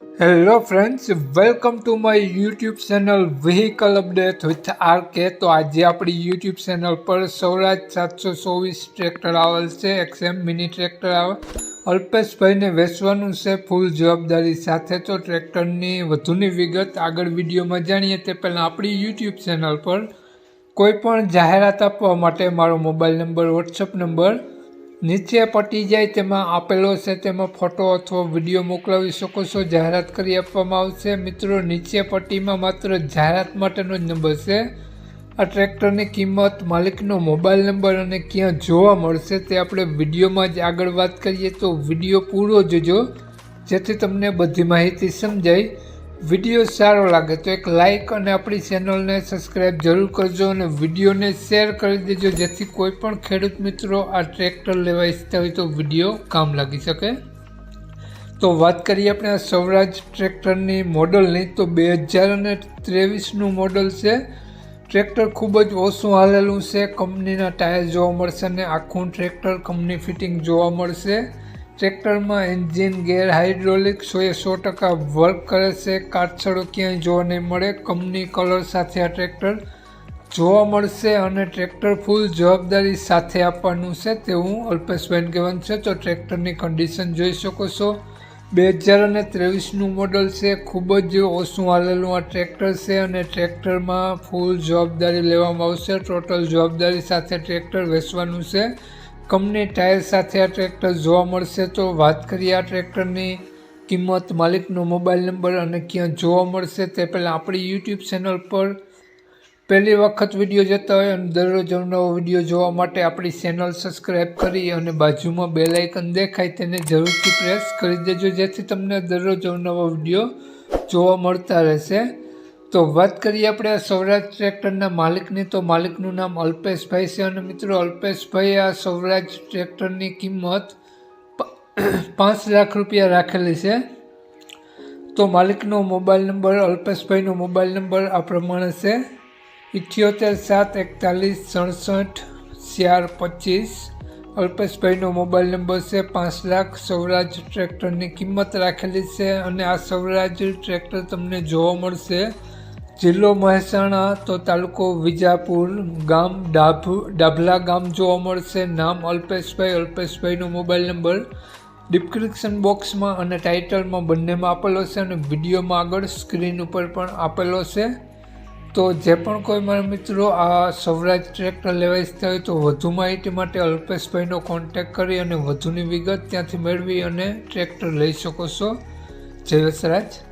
Hello friends welcome to my YouTube channel vehicle update with R K તો આજે આપણી YouTube channel પર સૌરાજ સાતસો ચોવીસ ટ્રેક્ટર આવેલ છે એક્સએમ મિની ટ્રેક્ટર આવે. અલ્પેશભાઈને વેચવાનું છે ફૂલ જવાબદારી સાથે. તો ટ્રેક્ટરની વધુની વિગત આગળ વિડીયોમાં જાણીએ તે પહેલાં આપણી યુટ્યુબ ચેનલ પર કોઈ પણ જાહેરાત આપવા માટે મારો મોબાઈલ નંબર વોટ્સઅપ નંબર નીચે પટી જાય તેમાં આપેલો છે, તેમાં ફોટો અથવા વીડિયો મોકલાવી શકો છો. જાહેરાત કરી આપવામાં આવશે. મિત્રો, નીચે પટ્ટીમાં માત્ર જાહેરાત માટેનો જ નંબર છે. આ ટ્રેક્ટરની કિંમત, માલિકનો મોબાઈલ નંબર અને ક્યાં જોવા મળશે તે આપણે વિડીયોમાં જ આગળ વાત કરીએ. તો વીડિયો પૂરો જોજો, જેથી તમને બધી માહિતી સમજાય. વીડિયો સારો લાગે તો એક લાઇક અને આપણી ચેનલને સબસ્ક્રાઈબ જરૂર કરજો અને વિડીયોને શેર કરી દેજો, જેથી કોઈ પણ ખેડૂત મિત્રો આ ટ્રેક્ટર લેવા ઈચ્છતા હોય તો વીડિયો કામ લાગી શકે. તો વાત કરીએ આપણે આ સ્વરાજ ટ્રેક્ટરની મોડલની તો બે હજાર અને ત્રેવીસનું મોડલ છે. ટ્રેક્ટર ખૂબ જ ઓછું હાલેલું છે. કંપનીના ટાયર જોવા મળશે અને આખું ટ્રેક્ટર કંપની ફિટિંગ જોવા મળશે. ટ્રેક્ટરમાં એન્જિન ગેર હાઇડ્રોલિક એ સો ટકા વર્ક કરે છે. કાટછડો ક્યાંય જોવા નહીં મળે. કંપની કલર સાથે આ ટ્રેક્ટર જોવા મળશે અને ટ્રેક્ટર ફૂલ જવાબદારી સાથે આપવાનું છે તેવું અલ્પેશભાઈને કહેવાનું છે. તો ટ્રેક્ટરની કન્ડિશન જોઈ શકો છો. બે હજાર અને ત્રેવીસનું મોડલ છે. ખૂબ જ ઓછું હાલેલું આ ટ્રેક્ટર છે અને ટ્રેક્ટરમાં ફૂલ જવાબદારી લેવામાં આવશે. ટોટલ જવાબદારી સાથે ટ્રેક્ટર વેચવાનું છે. કંપની ટાયર સાથે આ ટ્રેક્ટર જોવા મળશે તો વાત કરીએ આ ટ્રેક્ટરની કિંમત, માલિકનો મોબાઈલ નંબર અને ક્યાં જોવા મળશે તે પહેલાં આપણી યુટ્યુબ ચેનલ પર પહેલી વખત વીડિયો જતા હોય અને દરરોજ નવો વીડિયો જોવા માટે આપણી ચેનલ સબસ્ક્રાઈબ કરી અને બાજુમાં બે લાઇકન દેખાય તેને જરૂરથી પ્રેસ કરી દેજો, જેથી તમને દરરોજ નવો વીડિયો જોવા મળતા રહેશે. તો વાત કરીએ આપણે આ સૌરાજ ટ્રેક્ટરના માલિકની. તો માલિકનું નામ અલ્પેશભાઈ છે અને મિત્રો, અલ્પેશભાઈ આ સૌરાજ ટ્રેક્ટરની કિંમત પાંચ લાખ રૂપિયા રાખેલી છે. તો માલિકનો મોબાઈલ નંબર, અલ્પેશભાઈનો મોબાઈલ નંબર આ પ્રમાણે છે. ઇઠ્યોતેર સાત એકતાલીસ સડસઠ ચાર પચીસ. અલ્પેશભાઈનો મોબાઈલ નંબર છે પાંચ લાખ. સૌરાજ ટ્રેક્ટરની કિંમત રાખેલી છે અને આ સૌરાજ ટ્રેક્ટર તમને જોવા મળશે. જિલ્લો મહેસાણા તો તાલુકો વિજાપુર ગામ ડાભ ડાભલા ગામ જોવા મળશે. નામ અલ્પેશભાઈ. અલ્પેશભાઈનો મોબાઈલ નંબર ડિસ્ક્રિપ્શન બોક્સમાં અને ટાઇટલમાં બંનેમાં આપેલો છે અને વિડીયોમાં આગળ સ્ક્રીન ઉપર પણ આપેલો છે. તો જે પણ કોઈ મારા મિત્રો આ સૌરાજ ટ્રેક્ટર લેવા ઈચ્છતા હોય તો વધુ માહિતી માટે અલ્પેશભાઈનો કોન્ટેક કરી અને વધુની વિગત ત્યાંથી મેળવી અને ટ્રેક્ટર લઈ શકો છો. જય વસરાજ.